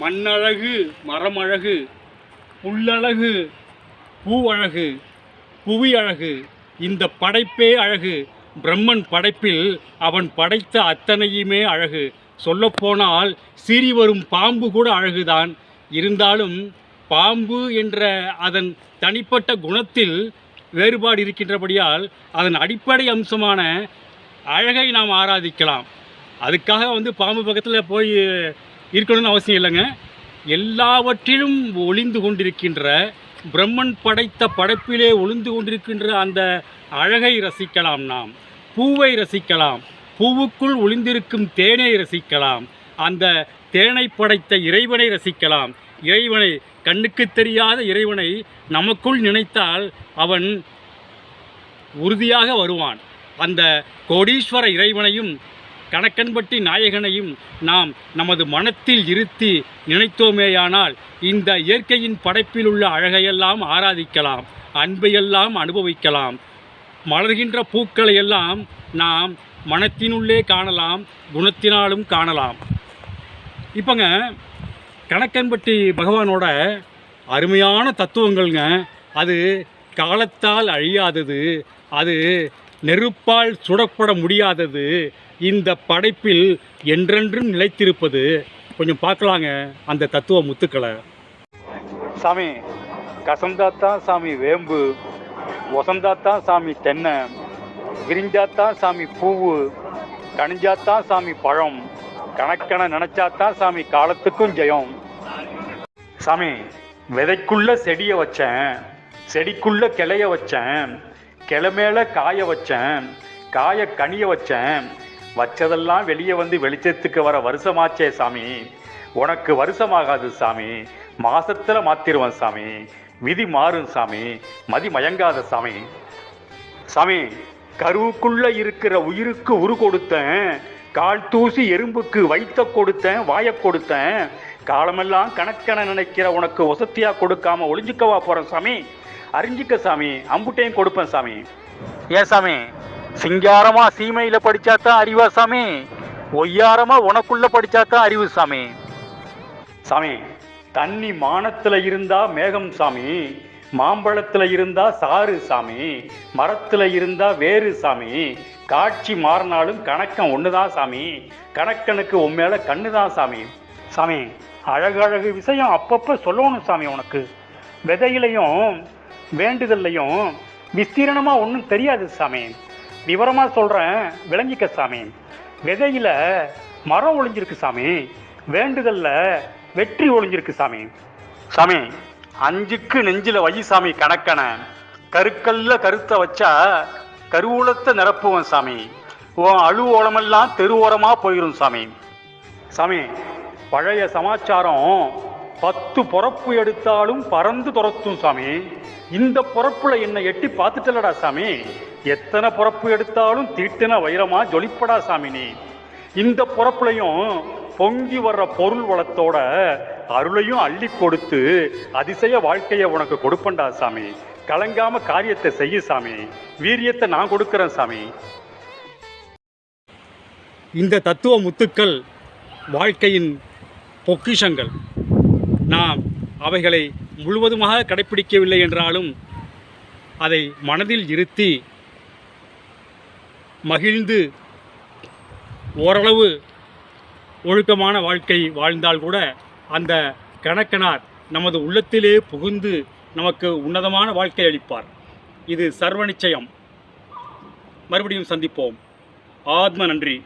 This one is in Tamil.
மண்ணழகு மரமழகு புல்லழகு பூவழகு புவி அழகு இந்த படைப்பே அழகு. பிரம்மன் படைப்பில் அவன் படைத்த அத்தனையுமே அழகு. சொல்லப்போனால் சீறி வரும் பாம்பு கூட அழகுதான். இருந்தாலும் பாம்பு என்ற அதன் தனிப்பட்ட குணத்தில் வேறுபாடு இருக்கின்றபடியால் அதன் அடிப்படை அம்சமான அழகை நாம் ஆராதிக்கலாம். அதுக்காக வந்து பாம்பு பக்கத்தில் போய் இருக்கணும்னு அவசியம் இல்லைங்க. எல்லாவற்றிலும் ஒளிந்து கொண்டிருக்கின்ற பிரம்மன் படைத்த படைப்பிலே ஒளிந்து கொண்டிருக்கின்ற அந்த அழகை ரசிக்கலாம் நாம். பூவை ரசிக்கலாம். பூவுக்குள் ஒளிந்திருக்கும் தேனை ரசிக்கலாம். அந்த தேனை படைத்த இறைவனை ரசிக்கலாம். இறைவனை கண்ணுக்கு தெரியாத இறைவனை நமக்குள் நினைத்தால் அவன் உறுதியாக வருவான். அந்த கோடீஸ்வர இறைவனையும் கணக்கன்பட்டி நாயகனையும் நாம் நமது மனத்தில் இருத்தி நினைத்தோமேயானால் இந்த இயற்கையின் படைப்பில் உள்ள அழகையெல்லாம் ஆராதிக்கலாம் அன்பையெல்லாம் அனுபவிக்கலாம். மலர்கின்ற பூக்களை எல்லாம் நாம் மனத்தினுள்ளே காணலாம் குணத்தினாலும் காணலாம். இப்போங்க கணக்கன்பட்டி பகவானோட அருமையான தத்துவங்கள்ங்க. அது காலத்தால் அழியாதது. அது நெருப்பால் சுடப்பட முடியாதது இந்த படைப்பில் என்றென்றும் நிலைத்திருப்பது. கொஞ்சம் பார்க்கலாங்க அந்த தத்துவ முத்துக்களை. சாமி கசந்தாத்தான் சாமி வேம்பு ஒசந்தாத்தான் சாமி தென்னை விரிஞ்சாத்தான் சாமி பூவு கணிஞ்சாத்தான் சாமி பழம் கணக்கென நினைச்சாத்தான் சாமி காலத்துக்கும் ஜெயம். சாமி விதைக்குள்ள செடியை வச்சேன் செடிக்குள்ள கிளைய வச்சேன் கிளமேல காய வச்சேன் காய கனிய வச்சேன். வச்சதெல்லாம் வெளியே வந்து வெளிச்சத்துக்கு வர வருஷமாச்சே சாமி. உனக்கு வருஷமாகாது சாமி. மாசத்துல மாத்திருவேன் சாமி. விதி மாறும் சாமி. மதி மயங்காத சாமி. சாமி கருவுக்குள்ள இருக்கிற உயிருக்கு உரு கொடுத்தேன். கால் தூசி எறும்புக்கு வைத்த கொடுத்தேன் வாய கொடுத்தேன். காலமெல்லாம் கணக்கென நினைக்கிற உனக்கு வசத்தியா கொடுக்காம ஒளிஞ்சுக்கவா போறேன் சாமி? அறிஞ்சிக்க சாமி அம்புட்டையும் கொடுப்பேன் சாமி. ஏன் சாமி? சிங்காரமா சீமையில படிச்சாதான் அறிவா சாமி? ஒய்யாரமா உனக்குள்ள படிச்சாதான் அறிவு சாமி? சாமி தண்ணி மானத்துல இருந்தா மேகம் சாமி மாம்பழத்துல இருந்தா சாறு சாமி மரத்துல இருந்தா வேறு சாமி காட்சி மாறினாலும் கணக்கன் ஒண்ணுதான் சாமி கணக்கனுக்கு உன் மேல கண்ணுதான் சாமி. சாமி அழகழகு விஷயம் அப்பப்ப சொல்லணும் சாமி உனக்கு. விதையிலையும் வேண்டுதல்லையும் விஸ்தீரணமாக ஒன்றும் தெரியாது சாமி. விவரமாக சொல்கிறேன் விளங்கிக்க சாமி. விதையில் மரம் ஒளிஞ்சிருக்கு சாமி. வேண்டுதல்ல வெற்றி ஒளிஞ்சிருக்கு சாமி. சாமி அஞ்சுக்கு நெஞ்சில் வை சாமி கணக்கன கருக்கல்ல கருத்தை வச்சா கருவூலத்தை நிரப்புவன் சாமி. உன் அழுவோலமெல்லாம் ஓரமாக போயிடும் சாமி. சாமி பழைய சமாச்சாரம் பத்து பொறப்பு எடுத்தாலும் பறந்து துரத்தும் சாமி. இந்த பொறப்புல என்னை எட்டி பார்த்துட்டலடா சாமி. எத்தனை பொறப்பு எடுத்தாலும் தீட்டின வைரமா ஜொலிப்படா சாமி நீ. இந்த பொறப்புலையும் பொங்கி வர்ற பொருள் வளத்தோட அருளையும் அள்ளி கொடுத்து அதிசய வாழ்க்கையை உனக்கு கொடுப்பண்டா சாமி. கலங்காம காரியத்தை செய்ய சாமி. வீரியத்தை நான் கொடுக்குறேன் சாமி. இந்த தத்துவ முத்துக்கள் வாழ்க்கையின் பொக்கிஷங்கள். நாம் அவைகளை முழுவதுமாக கடைப்பிடிக்கவில்லை என்றாலும் அதை மனதில் இருத்தி மகிழ்ந்து ஓரளவு ஒழுக்கமான வாழ்க்கை வாழ்ந்தால் கூட அந்த கணக்கனார் நமது உள்ளத்திலே புகுந்து நமக்கு உன்னதமான வாழ்க்கை அளிப்பார். இது சர்வ நிச்சயம். மறுபடியும் சந்திப்போம். ஆத்ம நன்றி.